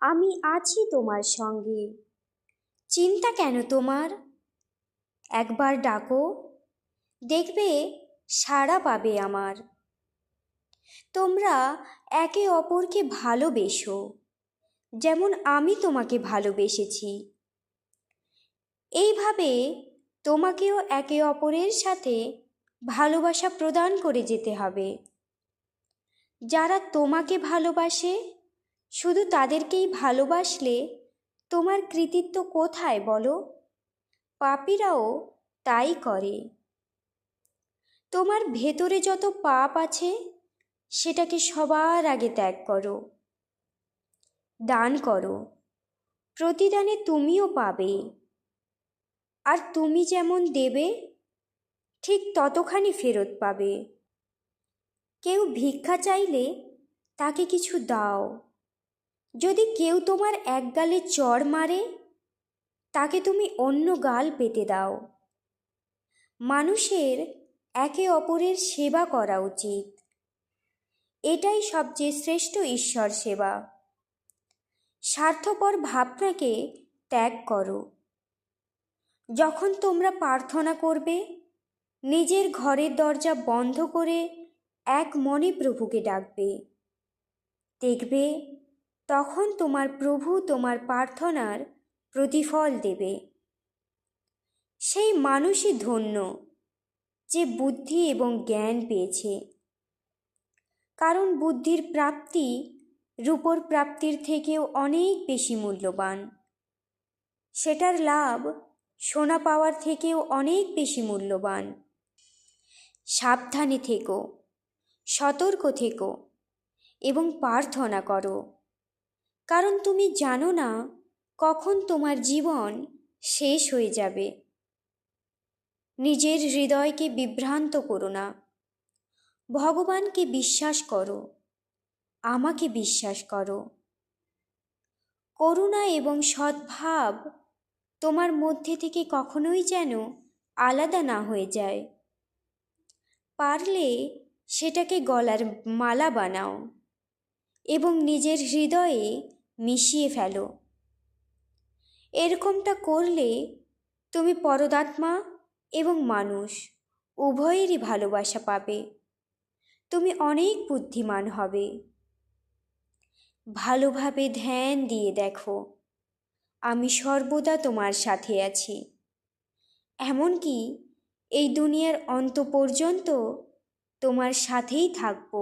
আমি আছি তোমার সঙ্গে। চিন্তা কেন তোমার? একবার ডাকো, দেখবে সাড়া পাবে আমার। তোমরা একে অপরকে ভালোবেসো, যেমন আমি তোমাকে ভালোবেসেছি। এইভাবে তোমাকেও একে অপরের সাথে ভালোবাসা প্রদান করে যেতে হবে। যারা তোমাকে ভালোবাসে শুধু তাদেরকেই ভালোবাসলে তোমার কৃতিত্ব কোথায় বলো? পাপীরাও তাই করে। তোমার ভেতরে যত পাপ আছে, সেটাকে সবার আগে ত্যাগ করো। দান করো। প্রতিদানে তুমিও পাবে। আর তুমি যেমন দেবে, ঠিক ততখানি ফেরত পাবে। কেউ ভিক্ষা চাইলে তাকে কিছু দাও। যদি কেউ তোমার এক গালে চড় মারে, তাকে তুমি অন্য গাল পেতে দাও। মানুষের একে অপরের সেবা করা উচিত। এটাই সবচেয়ে শ্রেষ্ঠ ঈশ্বর সেবা। স্বার্থপর ভাবনাকে ত্যাগ করো। যখন তোমরা প্রার্থনা করবে, নিজের ঘরের দরজা বন্ধ করে এক মনে প্রভুকে ডাকবে। দেখবে তখন তোমার প্রভু তোমার প্রার্থনার প্রতিফল দেবে। সেই মানুষই ধন্য, যে বুদ্ধি এবং জ্ঞান পেয়েছে। কারণ বুদ্ধির প্রাপ্তি রূপর প্রাপ্তির থেকেও অনেক বেশি মূল্যবান। সেটার লাভ সোনা পাওয়ার থেকেও অনেক বেশি মূল্যবান। সাবধানে থেকো, সতর্ক থেকো এবং প্রার্থনা করো। কারণ তুমি জানো না কখন তোমার জীবন শেষ হয়ে যাবে। নিজের হৃদয়কে বিভ্রান্ত করো না। ভগবানকে বিশ্বাস করো। আমাকে বিশ্বাস করো। করুণা এবং সদ্ভাব তোমার মধ্যে থেকে কখনোই যেন আলাদা না হয়ে যায়। পারলে সেটাকে গলার মালা বানাও এবং নিজের হৃদয়ে মিশিয়ে ফেলো। এরকমটা করলে তুমি পরদাত্মা এবং মানুষ উভয়েরই ভালোবাসা পাবে। তুমি অনেক বুদ্ধিমান হবে। ভালোভাবে ধ্যান দিয়ে দেখো, আমি সর্বদা তোমার সাথে আছি। এমনকি এই দুনিয়ার অন্ত পর্যন্ত তোমার সাথেই থাকব।